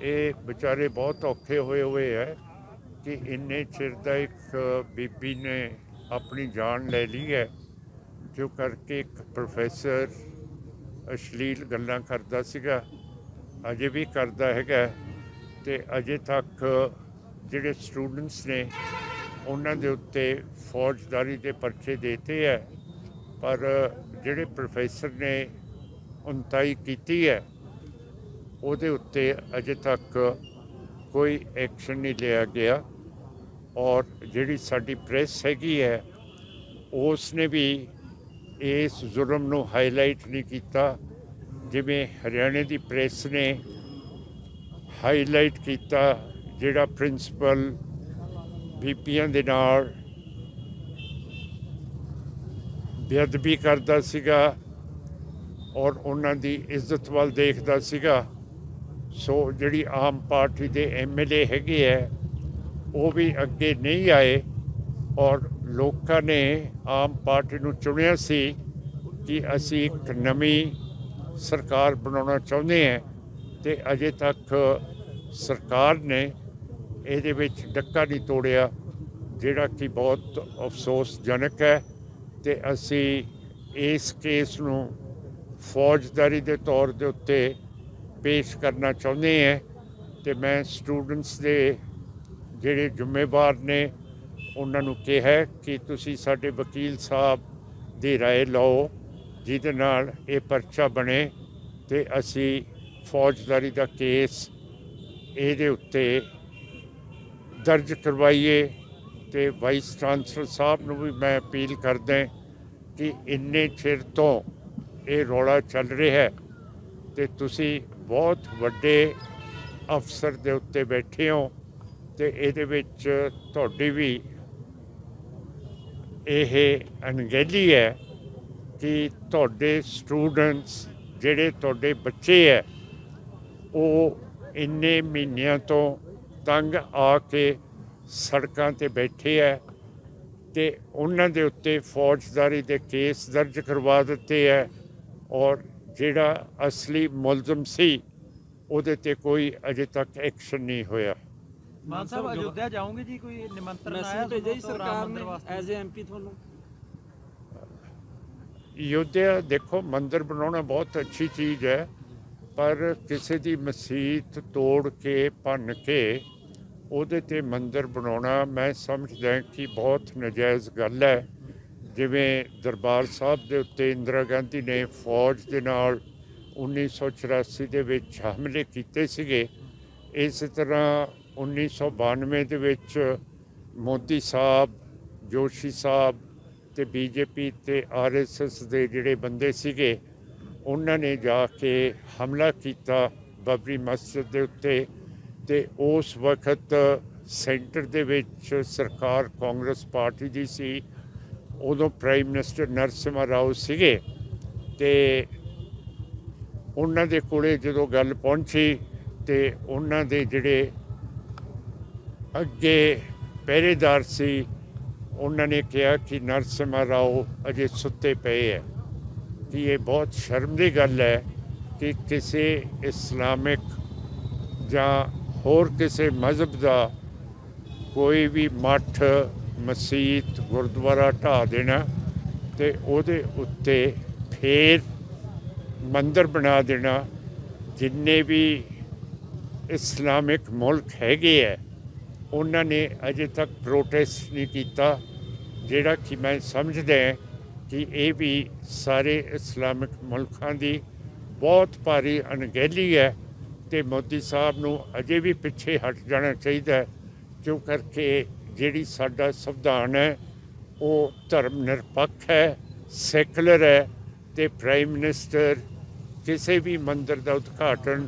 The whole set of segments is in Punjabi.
ਇਹ ਵਿਚਾਰੇ ਬਹੁਤ ਔਖੇ ਹੋਏ ਹੋਏ ਹੈ ਕਿ ਇੰਨੇ ਚਿਰ ਦਾ ਇੱਕ ਬੀਬੀ ਨੇ ਆਪਣੀ ਜਾਨ ਲੈ ਲਈ ਹੈ, ਜੋ ਕਰਕੇ ਇੱਕ ਪ੍ਰੋਫੈਸਰ ਅਸ਼ਲੀਲ ਗੱਲਾਂ ਕਰਦਾ ਸੀਗਾ, ਅਜੇ ਵੀ ਕਰਦਾ ਹੈਗਾ ਤੇ ਅਜੇ ਤੱਕ ਜਿਹੜੇ ਸਟੂਡੈਂਟਸ ਨੇ ਉਹਨਾਂ ਦੇ ਉੱਤੇ ਫੌਜਦਾਰੀ ਦੇ ਪਰਚੇ ਦੇਤੇ ਹੈ, ਪਰ ਜਿਹੜੇ ਪ੍ਰੋਫੈਸਰ ਨੇ ਉਨਤਾਈ ਕੀਤੀ ਹੈ ਉਹਦੇ ਉੱਤੇ ਅਜੇ ਤੱਕ ਕੋਈ ਐਕਸ਼ਨ ਨਹੀਂ ਲਿਆ ਗਿਆ ਔਰ ਜਿਹੜੀ ਸਾਡੀ ਪ੍ਰੈਸ ਹੈਗੀ ਹੈ ਉਸ ਨੇ ਵੀ ਇਸ ਜ਼ੁਲਮ ਨੂੰ ਹਾਈਲਾਈਟ ਨਹੀਂ ਕੀਤਾ, ਜਿਵੇਂ ਹਰਿਆਣੇ ਦੀ ਪ੍ਰੈਸ ਨੇ ਹਾਈਲਾਈਟ ਕੀਤਾ, ਜਿਹੜਾ ਪ੍ਰਿੰਸੀਪਲ ਬੀਪੀਆਂ ਦੇ ਨਾਲ ਬੇਅਦਬੀ ਕਰਦਾ ਸੀਗਾ ਔਰ ਉਹਨਾਂ ਦੀ ਇੱਜ਼ਤ ਵੱਲ ਦੇਖਦਾ ਸੀਗਾ। ਸੋ ਜਿਹੜੀ ਆਮ ਪਾਰਟੀ ਦੇ ਐਮਐਲਏ ਹੈਗੇ ਹੈ ਉਹ ਵੀ ਅੱਗੇ ਨਹੀਂ ਆਏ ਔਰ ਲੋਕਾਂ ਨੇ ਆਮ ਪਾਰਟੀ ਨੂੰ ਚੁਣਿਆ ਸੀ ਕਿ ਅਸੀਂ ਇੱਕ ਨਵੀਂ ਸਰਕਾਰ ਬਣਾਉਣਾ ਚਾਹੁੰਦੇ ਹਾਂ ਤੇ ਅਜੇ ਤੱਕ ਸਰਕਾਰ ਨੇ ਇਹਦੇ ਵਿੱਚ ਡੱਕਾ ਨਹੀਂ ਤੋੜਿਆ, ਜਿਹੜਾ ਕਿ ਬਹੁਤ ਅਫਸੋਸਜਨਕ ਹੈ ਤੇ ਅਸੀਂ ਇਸ ਕੇਸ ਨੂੰ ਫੌਜਦਾਰੀ ਦੇ ਤੌਰ ਦੇ ਉੱਤੇ ਪੇਸ਼ ਕਰਨਾ ਚਾਹੁੰਦੇ ਹਾਂ ਤੇ ਮੈਂ ਸਟੂਡੈਂਟਸ ਦੇ ਜਿਹੜੇ ਜ਼ਿੰਮੇਵਾਰ ਨੇ ਉਹਨਾਂ ਨੂੰ ਕਿਹਾ ਹੈ ਕਿ ਤੁਸੀਂ ਸਾਡੇ ਵਕੀਲ ਸਾਹਿਬ ਦੀ رائے ਲਓ ਜਿਹਦੇ ਨਾਲ ਇਹ ਪਰਚਾ ਬਣੇ ਤੇ ਅਸੀਂ ਫੌਜਦਾਰੀ ਦਾ ਕੇਸ ਇਹਦੇ ਉੱਤੇ ਦਰਜ ਕਰਵਾਈਏ ਤੇ ਵਾਈਸ ਚਾਂਸਲਰ ਸਾਹਿਬ ਨੂੰ ਵੀ ਮੈਂ ਅਪੀਲ ਕਰਦਾ ਕਿ ਇੰਨੇ ਚਿਰ ਤੋਂ ਇਹ ਰੌਲਾ ਚੱਲ ਰਿਹਾ ਹੈ ਤੇ ਤੁਸੀਂ ਬਹੁਤ ਵੱਡੇ ਅਫਸਰ ਦੇ ਉੱਤੇ ਬੈਠੇ ਹੋ ਤੇ ਇਹਦੇ ਵਿੱਚ ਤੁਹਾਡੀ ਵੀ ਇਹ ਅਣਗਹਿਲੀ ਹੈ ਕਿ ਤੁਹਾਡੇ ਸਟੂਡੈਂਟਸ ਜਿਹੜੇ ਤੁਹਾਡੇ ਬੱਚੇ ਹੈ, ਉਹ ਇੰਨੇ ਮਹੀਨਿਆਂ ਤੋਂ ਤੰਗ ਆ ਕੇ ਸੜਕਾਂ ਤੇ ਬੈਠੇ ਹੈ ਤੇ ਉਹਨਾਂ ਦੇ ਉੱਤੇ ਫੌਜਦਾਰੀ ਦੇ ਕੇਸ ਦਰਜ ਕਰਵਾ ਦਿੱਤੇ ਹੈ ਔਰ ਜਿਹੜਾ ਅਸਲੀ ਮੁਲਜ਼ਮ ਸੀ ਉਹਦੇ ਤੇ ਕੋਈ ਅਜੇ ਤੱਕ ਐਕਸ਼ਨ ਨਹੀਂ ਹੋਇਆ। ਮਾਨ ਸਾਹਿਬ ਅਯੁੱਧਿਆ ਜਾਓਗੇ ਜੀ ਕੋਈ ਨਿਮੰਤਰਣ ਆਇਆ ਭੇਜਿਆ ਜੀ ਸਰਕਾਰ ਨੇ? ਐਜ਼ ਐਮਪੀ ਤੁਹਾਨੂੰ। ਯੋਧਿਆ ਦੇਖੋ ਮੰਦਿਰ ਬਣਾਉਣਾ ਬਹੁਤ ਅੱਛੀ ਚੀਜ਼ ਹੈ ਪਰ ਕਿਸੇ ਦੀ ਮਸਜਿਦ ਤੋੜ ਕੇ ਭੰਨ ਕੇ ਉਹਦੇ ਤੇ ਮੰਦਿਰ ਬਣਾਉਣਾ ਮੈਂ ਸਮਝਦਾ ਕਿ ਬਹੁਤ ਨਜਾਇਜ਼ ਗੱਲ ਹੈ। ਜਿਵੇਂ ਦਰਬਾਰ ਸਾਹਿਬ ਦੇ ਉੱਤੇ ਇੰਦਰਾ ਗਾਂਧੀ ਨੇ ਫੌਜ ਦੇ ਨਾਲ 1984 ਦੇ ਵਿੱਚ ਹਮਲੇ ਕੀਤੇ ਸੀਗੇ। ਇਸ ਤਰ੍ਹਾਂ 1992 ਦੇ ਵਿੱਚ ਮੋਦੀ ਸਾਹਿਬ, ਜੋਸ਼ੀ ਸਾਹਿਬ ਤੇ ਬੀਜੇਪੀ ਤੇ ਆਰਐਸਐਸ ਦੇ ਜਿਹੜੇ ਬੰਦੇ ਸੀਗੇ, ਉਹਨਾਂ ਨੇ ਜਾ ਕੇ ਹਮਲਾ ਕੀਤਾ ਬਬਰੀ ਮਸਜਿਦ ਦੇ ਉੱਤੇ ਤੇ ਉਸ ਵਕਤ ਸੈਂਟਰ ਦੇ ਵਿੱਚ ਸਰਕਾਰ ਕਾਂਗਰਸ ਪਾਰਟੀ ਦੀ ਸੀ। ਉਦੋਂ ਪ੍ਰਾਈਮ ਮਿਨਿਸਟਰ ਨਰਸਿਮਹਾ ਰਾਓ ਸੀਗੇ ਤੇ ਉਹਨਾਂ ਦੇ ਕੋਲੇ ਜਦੋਂ ਗੱਲ ਪਹੁੰਚੀ ਤੇ ਉਹਨਾਂ ਦੇ ਜਿਹੜੇ ਅੱਗੇ ਪਹਿਰੇਦਾਰ ਸੀ, ਉਹਨਾਂ ਨੇ ਕਿਹਾ ਕਿ ਨਰਸਿਮਹਾ ਰਾਓ ਅਜੇ ਸੁੱਤੇ ਪਏ ਹੈ ਕਿ ਇਹ ਬਹੁਤ ਸ਼ਰਮ ਦੀ ਗੱਲ ਹੈ ਕਿ ਕਿਸੇ ਇਸਲਾਮਿਕ ਜਾਂ ਹੋਰ ਕਿਸੇ ਮਜ਼ਹਬ ਦਾ ਕੋਈ ਵੀ ਮੱਠ ਮਸਜਿਦ ਗੁਰਦੁਆਰਾ ਢਾ ਦੇਣਾ ਤੇ ਉਹਦੇ ਉੱਤੇ ਫੇਰ ਮੰਦਰ ਬਣਾ ਦੇਣਾ। ਜਿੰਨੇ ਵੀ ਇਸਲਾਮਿਕ ਮੁਲਕ ਹੈਗੇ ਹੈ ਉਹਨਾਂ ਨੇ ਅਜੇ ਤੱਕ ਪ੍ਰੋਟੈਸਟ ਨਹੀਂ ਕੀਤਾ, ਜਿਹੜਾ ਕਿ ਮੈਂ ਸਮਝਦਾ ਕਿ ਇਹ ਵੀ ਸਾਰੇ ਇਸਲਾਮਿਕ ਮੁਲਕਾਂ ਦੀ ਬਹੁਤ ਭਾਰੀ ਅਣਗਹਿਲੀ ਹੈ ਤੇ ਮੋਦੀ ਸਾਹਿਬ ਨੂੰ ਅਜੇ ਵੀ ਪਿੱਛੇ ਹਟ ਜਾਣਾ ਚਾਹੀਦਾ ਕਿਉਂ ਕਰਕੇ ਜਿਹੜੀ ਸਾਡਾ ਸੰਵਿਧਾਨ ਹੈ ਉਹ ਧਰਮ ਨਿਰਪੱਖ ਹੈ ਸੈਕੂਲਰ ਹੈ ਤੇ ਪ੍ਰਾਈਮ ਮਿਨਿਸਟਰ ਕਿਸੇ ਵੀ ਮੰਦਿਰ ਦਾ ਉਦਘਾਟਨ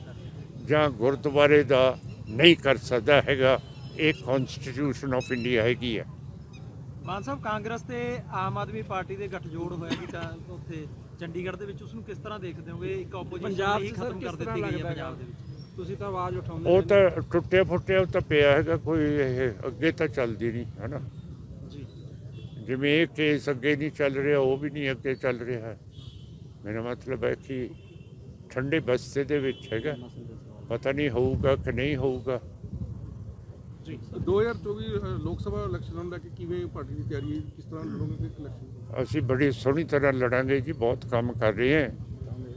ਜਾਂ ਗੁਰਦੁਆਰੇ ਦਾ ਨਹੀਂ ਕਰ ਸਕਦਾ ਹੈਗਾ ਇਹ ਕਨਸਟੀਟਿਊਸ਼ਨ ਆਫ ਇੰਡੀਆ ਹੈਗੀ ਹੈ। ਮਾਨ ਸਾਹਿਬ ਕਾਂਗਰਸ ਤੇ ਆਮ ਆਦਮੀ ਪਾਰਟੀ ਦੇ ਗੱਠਜੋੜ ਹੋਇਆ ਜੀ ਤਾਂ ਉੱਥੇ ਚੰਡੀਗੜ੍ਹ ਦੇ ਵਿੱਚ ਉਸ ਨੂੰ ਕਿਸ ਤਰ੍ਹਾਂ ਦੇਖਦੇ ਹੋਗੇ? ਇੱਕ ਆਪੋਜੀਸ਼ਨ ਖਤਮ ਕਰ ਦਿੱਤੀ ਗਈ ਹੈ ਪੰਜਾਬ ਦੇ ਵਿੱਚ। ਤੁਸੀਂ ਤਾਂ ਆਵਾਜ਼ ਉਠਾਉਂਦੇ ਉਹ ਤਾਂ ਟੁੱਟਿਆ ਫੁੱਟਿਆ ਉਹ ਤਾਂ ਪਿਆ ਹੈਗਾ ਕੋਈ ਇਹ ਅੱਗੇ ਤਾਂ ਚੱਲਦੀ ਨਹੀਂ ਹਨਾ। ਜੀ। ਜਿਵੇਂ ਇਹ ਕੇਸ ਅੱਗੇ ਨਹੀਂ ਚੱਲ ਰਿਹਾ ਉਹ ਵੀ ਨਹੀਂ ਅੱਗੇ ਚੱਲ ਰਿਹਾ। ਮੇਰਾ ਮਤਲਬ ਹੈ ਕਿ ਠੰਡੇ ਬਸਤੇ ਦੇ ਵਿੱਚ ਹੈਗਾ। ਪਤਾ ਨਹੀਂ ਹੋਊਗਾ ਕਿ ਨਹੀਂ ਹੋਊਗਾ। 2024 ਅ, ਲੋਕ ਸਭਾ ਇਲੈਕਸ਼ਨਾਂ ਲੈ ਕੇ ਕਿਵੇਂ ਪਾਰਟੀ ਦੀ ਤਿਆਰੀ ਹੈ? ਕਿਸ ਤਰ੍ਹਾਂ ਲੜੋਗੇ ਕਿ ਇਲੈਕਸ਼ਨ ਅਸੀਂ ਬੜੀ ਸੋਹਣੀ ਤਰ੍ਹਾਂ ਲੜਾਂਗੇ ਜੀ ਬਹੁਤ ਕੰਮ ਕਰ ਰਹੇ ਹਾਂ।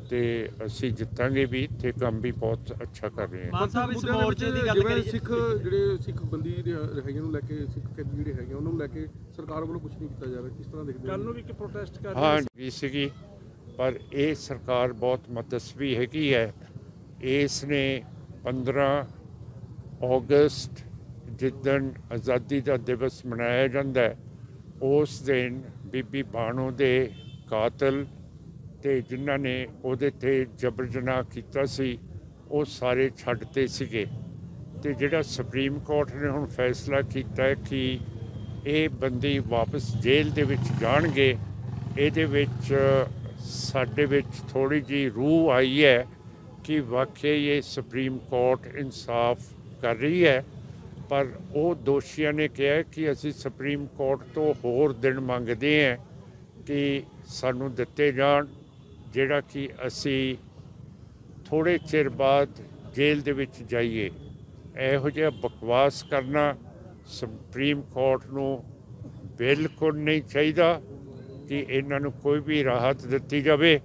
ਤੇ ਅਸੀਂ ਜਿੱਤਾਂਗੇ ਵੀ ਤੇ ਕੰਮ ਵੀ ਬਹੁਤ ਅੱਛਾ ਕਰ ਰਹੇ ਹਾਂ। ਮਾਨ ਸਾਹਿਬ ਇਸ ਮੋਰਚੇ ਦੀ ਗੱਲ ਕਰੀਏ ਸਿੱਖ ਜਿਹੜੇ ਸਿੱਖ ਬੰਦੀ ਰਿਹਾ- ਰਿਹਾਈਆਂ ਨੂੰ ਲੈ ਕੇ ਸਿੱਖ ਕੈਦੀ ਜਿਹੜੇ ਹੈਗੇ ਉਹਨਾਂ ਨੂੰ ਲੈ ਕੇ ਸਰਕਾਰ ਵੱਲੋਂ ਕੁਝ ਨਹੀਂ ਕੀਤਾ ਜਾ ਰਿਹਾ। ਕਿਸ ਤਰ੍ਹਾਂ ਦੇਖਦੇ ਹੋ? ਕੱਲ ਨੂੰ ਵੀ ਇੱਕ ਪ੍ਰੋਟੈਸਟ ਕਰ ਹਾਂ ਜੀ ਸੀਗੀ ਪਰ ਇਹ ਸਰਕਾਰ ਬਹੁਤ ਮਤਸਵੀ ਹੈਗੀ ਹੈ। ਇਸ ਨੇ 15 ਅਗਸਤ ਜਿੱਦਣ ਆਜ਼ਾਦੀ ਦਾ ਦਿਵਸ ਮਨਾਇਆ ਜਾਂਦਾ ਹੈ ਉਸ ਦਿਨ ਬੀਬੀ ਬਾਣੋ ਦੇ ਕਾਤਲ ਤੇ ਜਿਨ੍ਹਾਂ ਨੇ ਉਹਦੇ ਤੇ ਜਬਰ ਜਨਾਹ ਕੀਤਾ ਸੀ, ਉਹ ਸਾਰੇ ਛੱਡਤੇ ਸੀਗੇ। ਤੇ ਜਿਹੜਾ ਸੁਪਰੀਮ ਕੋਰਟ ਨੇ ਹੁਣ ਫੈਸਲਾ ਕੀਤਾ ਹੈ ਕਿ ਇਹ ਬੰਦੀ ਵਾਪਸ ਜੇਲ੍ਹ ਦੇ ਵਿੱਚ ਜਾਣਗੇ, ਇਹਦੇ ਵਿੱਚ, ਸਾਡੇ ਵਿੱਚ ਥੋੜੀ ਜੀ ਰੂਹ ਆਈ ਹੈ ਕਿ ਵਾਕਈ ਇਹ ਸੁਪਰੀਮ ਕੋਰਟ ਇਨਸਾਫ ਕਰ ਰਹੀ ਹੈ। ਪਰ ਉਹ ਦੋਸ਼ੀਆਂ ਨੇ ਕਿਹਾ ਕਿ ਅਸੀਂ ਸੁਪਰੀਮ ਕੋਰਟ ਤੋਂ ਹੋਰ ਦਿਨ ਮੰਗਦੇ ਹਾਂ ਕਿ ਸਾਨੂੰ ਦਿੱਤੇ ਜਾਣ। ਜਿਹੜਾ ਕਿ ਅਸੀਂ ਥੋੜੇ ਚਿਰ ਬਾਅਦ ਜੇਲ੍ਹ ਦੇ ਵਿੱਚ ਜਾਈਏ, ਇਹੋ ਜਿਹਾ ਬਕਵਾਸ ਕਰਨਾ ਸੁਪਰੀਮ ਕੋਰਟ ਨੂੰ ਬਿਲਕੁਲ ਨਹੀਂ ਚਾਹੀਦਾ ਕਿ ਇਹਨਾਂ ਨੂੰ ਕੋਈ ਵੀ ਰਾਹਤ ਦਿੱਤੀ ਜਾਵੇ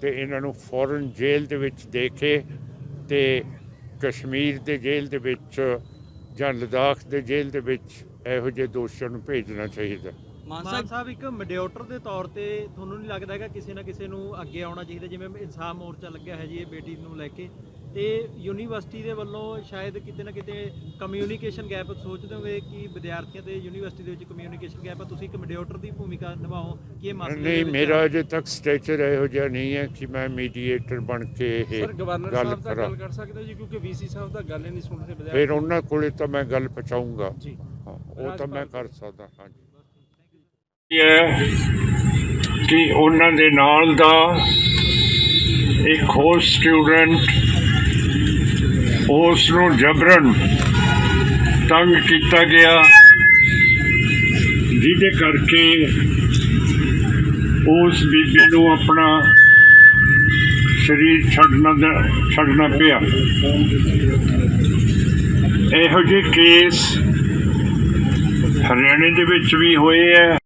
ਤੇ ਇਹਨਾਂ ਨੂੰ ਫੌਰਨ ਜੇਲ੍ਹ ਦੇ ਵਿੱਚ ਦੇ ਕੇ ਤੇ ਕਸ਼ਮੀਰ ਦੇ ਜੇਲ੍ਹ ਦੇ ਵਿੱਚ ਜਾਂ ਲਦਾਖ ਦੇ ਜੇਲ੍ਹ ਦੇ ਵਿੱਚ ਇਹੋ ਜਿਹੇ ਦੋਸ਼ੀਆਂ ਨੂੰ ਭੇਜਣਾ ਚਾਹੀਦਾ। ਮਾਨ ਸਾਹਿਬ ਇੱਕ ਮੋਡਰੇਟਰ ਦੇ ਤੌਰ ਤੇ ਤੁਹਾਨੂੰ ਨਹੀਂ ਲੱਗਦਾ ਹੈਗਾ ਕਿਸੇ ਨਾ ਕਿਸੇ ਨੂੰ ਅੱਗੇ ਆਉਣਾ ਚਾਹੀਦਾ ਜਿਵੇਂ ਇਨਸਾਫ ਮੋਰਚਾ ਲੱਗਿਆ ਹੈ ਜੀ ਇਹ ਬੇਟੀ ਨੂੰ ਲੈ ਕੇ। ਤੇ ਯੂਨੀਵਰਸਿਟੀ ਦੇ ਵੱਲੋਂ ਸ਼ਾਇਦ ਕਿਤੇ ਨਾ ਕਿਤੇ ਕਮਿਊਨੀਕੇਸ਼ਨ ਗੈਪ ਸੋਚਦੇ ਹੋਗੇ ਕਿ ਵਿਦਿਆਰਥੀਆਂ ਤੇ ਯੂਨੀਵਰਸਿਟੀ ਦੇ ਵਿੱਚ ਕਮਿਊਨੀਕੇਸ਼ਨ ਗੈਪ ਹੈ ਤੁਸੀਂ ਇੱਕ ਮੋਡਰੇਟਰ ਦੀ ਭੂਮਿਕਾ ਨਿਭਾਓ ਕਿ ਇਹ ਮਸਲੇ ਦੇ ਨਹੀਂ ਮੇਰਾ ਅਜੇ ਤੱਕ ਸਟੇਚਰ ਇਹੋ ਜਿਹਾ ਨਹੀਂ ਹੈ ਕਿ ਮੈਂ ਮੀਡੀਏਟਰ ਬਣ ਕੇ ਇਹ ਸਰ ਗਵਰਨਰ ਗੱਲ ਸਾਹਿਬ ਕਰਾਂ। ਗੱਲ ਕਰ ਸਕਦੇ ਜੀ ਕਿਉਂਕਿ ਵੀਸੀ ਸਾਹਿਬ ਤਾਂ ਗੱਲ ਹੀ ਨਹੀਂ ਸੁਣ ਰਹੇ ਬਜਾਏ ਫਿਰ ਉਹਨਾਂ ਕੋਲੇ ਤਾਂ ਮੈਂ ਗੱਲ ਪਹੁੰਚਾਊਂਗਾ। ਜੀ। ਉਹ ਤਾਂ ਮੈਂ ਕਰ ਸਕਦਾ ਹਾਂਜੀ। ਹੈ ਕਿ ਉਹਨਾਂ ਦੇ ਨਾਲ ਦਾ ਇੱਕ ਹੋਰ ਸਟੂਡੈਂਟ ਉਸ ਨੂੰ ਜਬਰਨ ਤੰਗ ਕੀਤਾ ਗਿਆ, ਜਿਹਦੇ ਕਰਕੇ ਉਸ ਬੀਬੀ ਨੂੰ ਆਪਣਾ ਸਰੀਰ ਛੱਡਣਾ ਛੱਡਣਾ ਪਿਆ। ਇਹੋ ਜਿਹੇ ਕੇਸ ਹਰਿਆਣੇ ਦੇ ਵਿੱਚ ਵੀ ਹੋਏ ਹੈ।